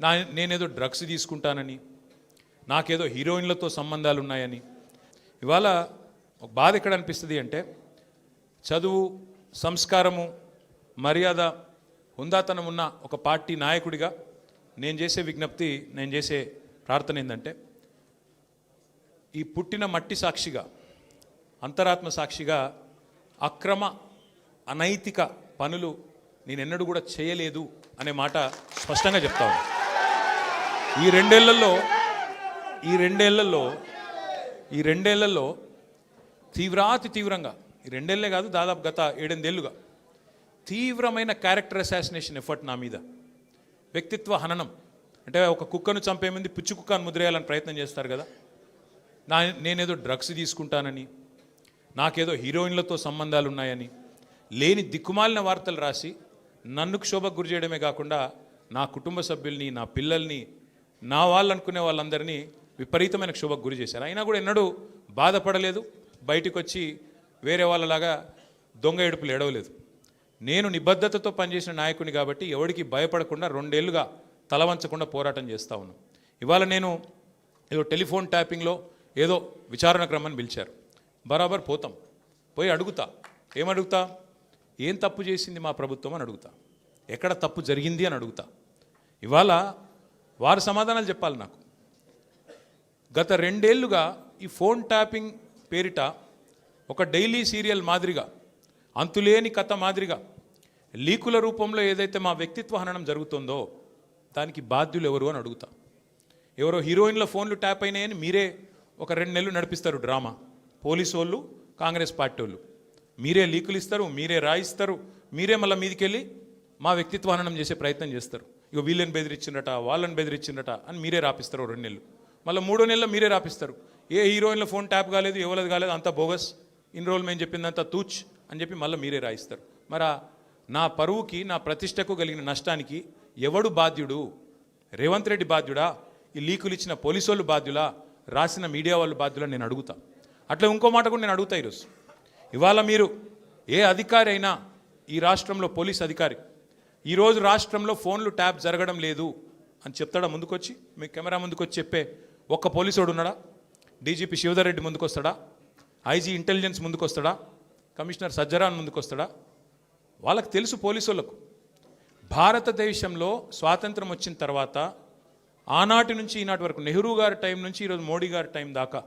నా నేనేదో డ్రగ్స్ తీసుకుంటానని నాకేదో హీరోయిన్లతో సంబంధాలు ఉన్నాయని ఇవాళ ఒక బాధ ఎక్కడ అనిపిస్తుంది అంటే చదువు సంస్కారము మర్యాద హుందాతనం ఉన్న ఒక పార్టీ నాయకుడిగా నేను చేసే విజ్ఞప్తి నేను చేసే ప్రార్థన ఏంటంటే ఈ పుట్టిన మట్టి సాక్షిగా అంతరాత్మ సాక్షిగా అక్రమ అనైతిక పనులు నేను ఎన్నడూ కూడా చేయలేదు అనే మాట స్పష్టంగా చెప్తా ఈ రెండేళ్ళలో ఈ రెండేళ్ళలో ఈ రెండేళ్ళలో తీవ్రాతి తీవ్రంగా ఈ రెండేళ్ళే కాదు దాదాపు గత ఏడెనిమిదేళ్ళుగా తీవ్రమైన క్యారెక్టర్ అసాసినేషన్ ఎఫర్ట్ నా మీద. వ్యక్తిత్వ హననం. అంటే ఒక కుక్కను చంపే ముందు పిచ్చి కుక్కను ముద్రేయాలని ప్రయత్నం చేస్తారు కదా. నా నేనేదో డ్రగ్స్ తీసుకుంటానని నాకేదో హీరోయిన్లతో సంబంధాలు ఉన్నాయని లేని దిక్కుమాలిన వార్తలు రాసి నన్ను క్షోభకు గురి చేయడమే కాకుండా నా కుటుంబ సభ్యుల్ని నా పిల్లల్ని నా వాళ్ళు అనుకునే వాళ్ళందరినీ విపరీతమైన క్షోభకు గురి చేశారు. అయినా కూడా ఎన్నడూ బాధపడలేదు. బయటికి వచ్చి వేరే వాళ్ళలాగా దొంగ ఏడుపులు ఎడవలేదు నేను నిబద్ధతతో పనిచేసిన నాయకుని కాబట్టి ఎవరికి భయపడకుండా రెండేళ్ళుగా తలవంచకుండా పోరాటం చేస్తూ ఉన్నాను. ఇవాళ నేను ఏదో టెలిఫోన్ ట్యాపింగ్లో ఏదో విచారణ క్రమాన్ని పిలిచారు. బరాబర్ పోతాం. పోయి అడుగుతా. ఏమడుగుతా ఏం తప్పు చేసింది మా ప్రభుత్వం అని అడుగుతా. ఎక్కడ తప్పు జరిగింది అని అడుగుతా. ఇవాళ వారు సమాధానాలు చెప్పాలి నాకు. గత రెండేళ్ళుగా ఈ ఫోన్ ట్యాపింగ్ పేరిట ఒక డైలీ సీరియల్ మాదిరిగా అంతులేని కథ మాదిరిగా లీకుల రూపంలో ఏదైతే మా వ్యక్తిత్వ హననం జరుగుతుందో దానికి బాధ్యులు ఎవరు అని అడుగుతా. ఎవరో హీరోయిన్ల ఫోన్లు ట్యాప్ అయినాయని మీరే ఒక రెండు నెలలు నడిపిస్తారు డ్రామా. పోలీసు వాళ్ళు కాంగ్రెస్ పార్టీ వాళ్ళు. మీరే లీకులు ఇస్తారు మీరే రాయిస్తారు మీరే మళ్ళీ మీదికెళ్ళి మా వ్యక్తిత్వ హననం చేసే ప్రయత్నం చేస్తారు. ఇక వీళ్ళని బెదిరించిండట వాళ్ళని బెదిరించిండట అని మీరే రాపిస్తారు రెండు నెలలు. మళ్ళీ మూడో నెలలో మీరే రాపిస్తారు. ఏ హీరోయిన్ల ఫోన్ ట్యాప్ కాలేదు ఎవరిది కాలేదు అంత బోగస్ ఇన్ని రోజులు మేము చెప్పిందంతా తూచ్ అని చెప్పి మళ్ళీ మీరే రాయిస్తారు. మరి నా పరువుకి నా ప్రతిష్టకు కలిగిన నష్టానికి ఎవడు బాధ్యుడు? రేవంత్ రెడ్డి బాధ్యుడా? ఈ లీకులు ఇచ్చిన పోలీసు వాళ్ళు బాధ్యులా? రాసిన మీడియా వాళ్ళు బాధ్యులా నేను అడుగుతా. అట్లా ఇంకో మాట కూడా నేను అడుగుతా ఈరోజు. ఇవాళ మీరు ఏ అధికారి అయినా ఈ రాష్ట్రంలో పోలీస్ అధికారి ఈరోజు రాష్ట్రంలో ఫోన్లు ట్యాప్ జరగడం లేదు అని చెప్తాడా ముందుకొచ్చి? మీ కెమెరా ముందుకొచ్చి చెప్పే ఒక్క పోలీసోడు ఉన్నాడా? డీజీపీ శివధర్ రెడ్డి ముందుకు వస్తాడా ఐజీ ఇంటెలిజెన్స్ ముందుకొస్తాడా? కమిషనర్ సజ్జరాన్ ముందుకొస్తాడా? వాళ్ళకి తెలుసు పోలీసులకు భారతదేశంలో స్వాతంత్రం వచ్చిన తర్వాత ఆనాటి నుంచి ఈనాటి వరకు నెహ్రూ గారి టైం నుంచి ఈరోజు మోడీ గారి టైం దాకా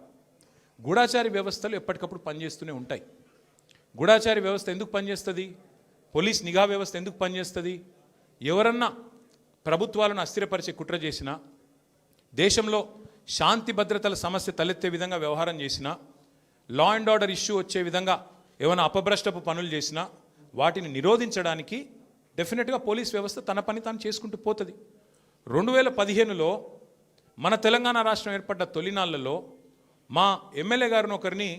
గూఢాచారి వ్యవస్థలు ఎప్పటికప్పుడు పనిచేస్తూనే ఉంటాయి. గూఢాచారి వ్యవస్థ ఎందుకు పనిచేస్తుంది? పోలీస్ నిఘా వ్యవస్థ ఎందుకు పనిచేస్తుంది? ఎవరన్నా ప్రభుత్వాలను అస్థిరపరిచే కుట్ర చేసినా దేశంలో శాంతి భద్రతల సమస్య తలెత్తే విధంగా వ్యవహారం చేసినా లా అండ్ ఆర్డర్ ఇష్యూ వచ్చే విధంగా ఏమైనా అపభ్రష్టపు పనులు చేసినా వాటిని నిరోధించడానికి డెఫినెట్గా పోలీస్ వ్యవస్థ తన పని తాను చేసుకుంటూ పోతుంది. రెండు వేల పదిహేనులో మన తెలంగాణ రాష్ట్రం ఏర్పడ్డ తొలినాళ్ళలో మా ఎమ్మెల్యే గారిని ఒకరిని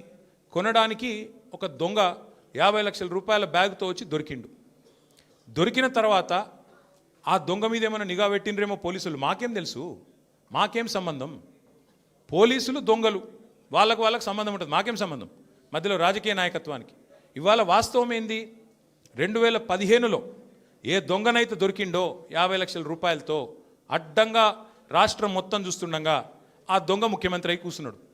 కొనడానికి ఒక దొంగ యాభై లక్షల రూపాయల బ్యాగ్తో వచ్చి దొరికిండు. దొరికిన తర్వాత ఆ దొంగ మీద ఏమైనా నిఘా పెట్టిండ్రేమో పోలీసులు? మాకేం తెలుసు? మాకేం సంబంధం? పోలీసులు దొంగలు. వాళ్ళకు వాళ్ళకి సంబంధం ఉంటుంది. మాకేం సంబంధం? మధ్యలో రాజకీయ నాయకత్వానికి. ఇవాళ వాస్తవం ఏంది? రెండు వేల పదిహేనులో ఏ దొంగనైతే దొరికిండో యాభై లక్షల రూపాయలతో అడ్డంగా రాష్ట్రం మొత్తం చూస్తుండగా ఆ దొంగ ముఖ్యమంత్రి అయి కూర్చున్నాడు.